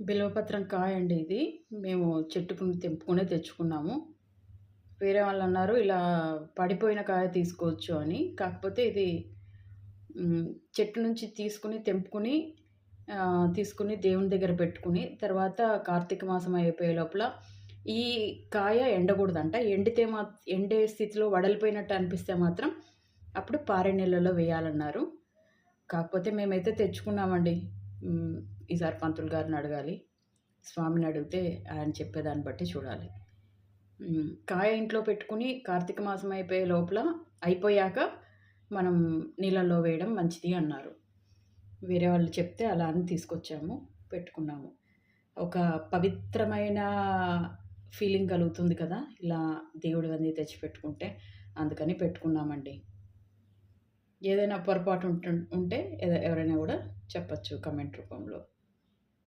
బిల్వపత్రం కాయ అండి ఇది. మేము చెట్టుకుని తెంపుకునే తెచ్చుకున్నాము. వేరే వాళ్ళు అన్నారు ఇలా పడిపోయిన కాయ తీసుకోవచ్చు అని. కాకపోతే ఇది చెట్టు నుంచి తీసుకుని తెంపుకుని తీసుకుని దేవుని దగ్గర పెట్టుకుని తర్వాత కార్తీక మాసం అయిపోయే లోపల ఈ కాయ ఎండకూడదంట. ఎండితే మా ఎండే స్థితిలో వడలిపోయినట్టు అనిపిస్తే మాత్రం అప్పుడు పారే నీళ్ళలో వేయాలన్నారు. కాకపోతే మేమైతే తెచ్చుకున్నామండి. ఈసారి పంతులు గారిని అడగాలి. స్వామిని అడిగితే ఆయన చెప్పేదాన్ని బట్టి చూడాలి. కాయ ఇంట్లో పెట్టుకుని కార్తీక మాసం అయిపోయే లోపల అయిపోయాక మనం నీళ్ళల్లో వేయడం మంచిది అన్నారు. వేరే వాళ్ళు చెప్తే అలా అని తీసుకొచ్చాము పెట్టుకున్నాము. ఒక పవిత్రమైన ఫీలింగ్ కలుగుతుంది కదా ఇలా దేవుడు అన్నీ తెచ్చి పెట్టుకుంటే అందుకని పెట్టుకున్నామండి. ఏదైనా పొరపాటు ఉంటు ఉంటే ఎద- ఎవరైనా కూడా చెప్పచ్చు కమెంట్ రూపంలో.